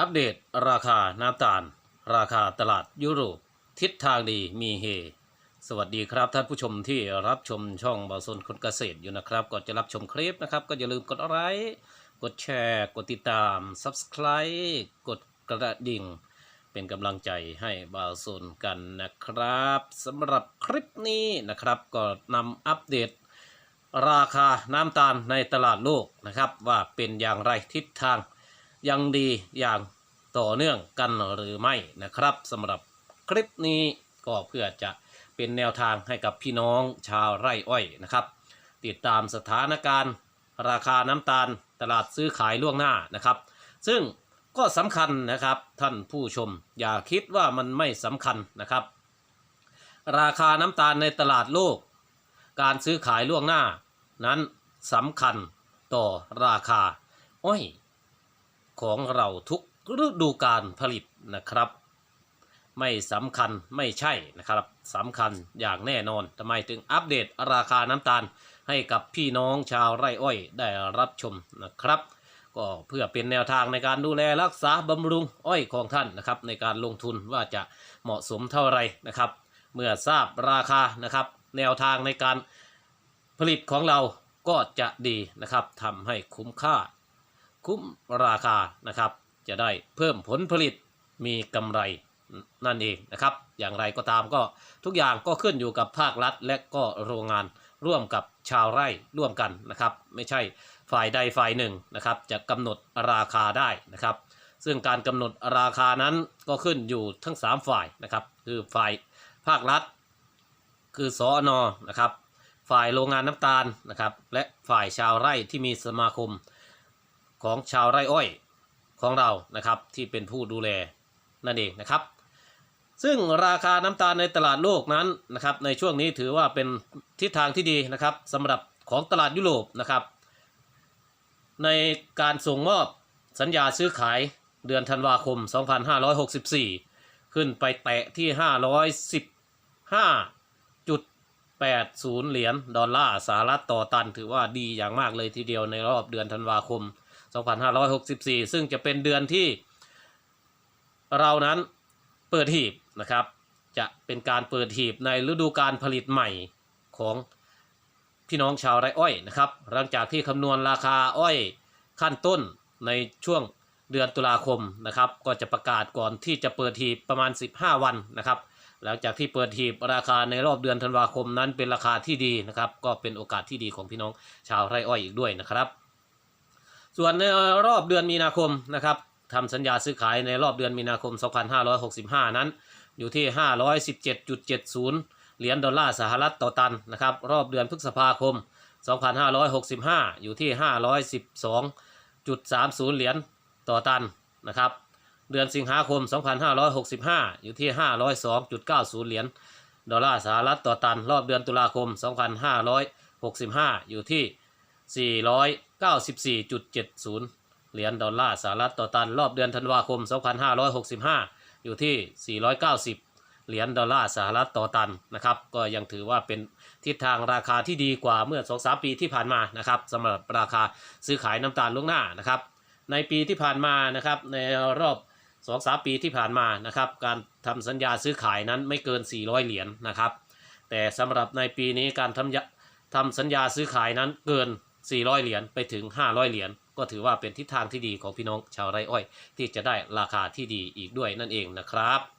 อัปเดตราคาน้ำตาล ราคาตลาดยุโรป ทิศทางดีมีเฮ สวัสดีครับท่านผู้ชมที่รับชมช่องบาสนคนเกษตรอยู่นะครับ ก่อนจะรับชมคลิปนะครับ ก็อย่าลืมกดไลค์กดแชร์ กดติดตาม Subscribe กดกระดิ่ง เป็นกำลังใจให้บาสนกันนะครับสำหรับคลิปนี้นะครับ ก็นำอัปเดตราคาน้ำตาลในตลาดโลกนะครับ ว่าเป็นอย่างไรทิศทางยังดีอย่าง ต่อเนื่องกันหรือไม่นะครับสำหรับคลิปนี้ก็เพื่อจะเป็นแนวทางให้กับพี่น้องชาวไร่อ้อยนะครับ ติดตามสถานการณ์ ราคาน้ำตาลตลาดซื้อขายล่วงหน้านะครับ ซึ่งก็สำคัญนะครับท่านผู้ชมอย่าคิดว่ามันไม่สำคัญนะครับ ราคาน้ำตาลในตลาดโลก การซื้อขายล่วงหน้า นั้นสำคัญต่อราคาอ้อยของเราทุก ฤดูการผลิตนะครับ ไม่สำคัญไม่ใช่นะครับสำคัญอย่างแน่นอนทำไมถึงอัปเดตราคาน้ำตาลให้กับพี่น้องชาวไร่อ้อยได้รับชมนะครับ ก็เพื่อเป็นแนวทางในการดูแลรักษาบำรุงอ้อยของท่านนะครับ ในการลงทุนว่าจะเหมาะสมเท่าไรนะครับ เมื่อทราบราคานะครับ แนวทางในการผลิตของเราก็จะดีนะครับทำให้คุ้มค่า คุ้มราคานะครับ จะได้เพิ่มผลผลิตมีกำไรนั่นเองนะครับ อย่างไรก็ตามก็ทุกอย่างก็ขึ้นอยู่กับภาครัฐ และก็โรงงานร่วมกับชาวไร่ร่วมกันนะครับ ไม่ใช่ฝ่ายใดฝ่ายหนึ่งนะครับ จะกำหนดราคาได้นะครับ ซึ่งการกำหนดราคานั้นก็ขึ้นอยู่ทั้ง 3 ฝ่ายนะครับ คือฝ่ายภาครัฐ คือสอนอนะครับ ฝ่ายโรงงานน้ำตาลนะครับ และฝ่ายชาวไร่ที่มีสมาคมของชาวไร่อ้อย ของเรานะครับที่เป็นผู้ดูแลนั่นเองนะครับ ซึ่งราคาน้ำตาลในตลาดโลกนั้นนะครับในช่วงนี้ถือว่าเป็นทิศทางที่ดีนะครับสำหรับของตลาดยุโรปนะครับ ในการส่งมอบสัญญาซื้อขายเดือนธันวาคม 2564 ขึ้นไปแตะที่ 515.80 เหรียญดอลลาร์สหรัฐต่อตัน ถือว่าดีอย่างมากเลยทีเดียวในรอบเดือนธันวาคม 2564 2,564 ซึ่งจะเป็นเดือนที่เรานั้นเปิดหีบนะครับ จะเป็นการเปิดหีบในฤดูการผลิตใหม่ของพี่น้องชาวไร่อ้อยนะครับ หลังจากที่คำนวณราคาอ้อยขั้นต้นในช่วงเดือนตุลาคมนะครับ ก็จะประกาศก่อนที่จะเปิดหีบประมาณ 15 วันนะครับ หลังจากที่เปิดหีบราคาในรอบเดือนธันวาคมนั้นเป็นราคาที่ดีนะครับ ก็เป็นโอกาสที่ดีของพี่น้องชาวไร่อ้อยอีกด้วยนะครับ ส่วนในรอบเดือนมีนาคมนะครับทำสัญญาซื้อขายในรอบเดือนมีนาคม 2565 นั้น อยู่ที่ 517.70 เหรียญดอลลาร์สหรัฐต่อตันนะครับรอบเดือนพฤษภาคม 2565 อยู่ที่ 512.30 เหรียญต่อตันนะครับเดือนสิงหาคม 2565 อยู่ที่ 502.90 เหรียญดอลลาร์สหรัฐต่อตัน รอบเดือนตุลาคม 2565 อยู่ที่ 400 94.70 เหรียญดอลลาร์สหรัฐต่อตันรอบเดือนธันวาคม 2565 อยู่ที่ 490 เหรียญดอลลาร์สหรัฐต่อตันนะครับก็ยังถือว่าเป็นทิศทางราคาที่ดีกว่าเมื่อ 2-3 ปีที่ผ่านมานะครับสำหรับราคาซื้อขายน้ำตาลล่วงหน้านะครับในปีที่ผ่านมานะครับในรอบ2-3ปีที่ผ่านมานะครับการทำสัญญาซื้อขายนั้นไม่เกิน 400 เหรียญนะครับ แต่สำหรับในปีนี้การทำทำสัญญาซื้อขายนั้นเกิน 400 เหรียญไปถึง 500 เหรียญก็ถือว่าเป็นทิศทางที่ดีของพี่น้องชาวไร่อ้อย ที่จะได้ราคาที่ดีอีกด้วยนั่นเองนะครับ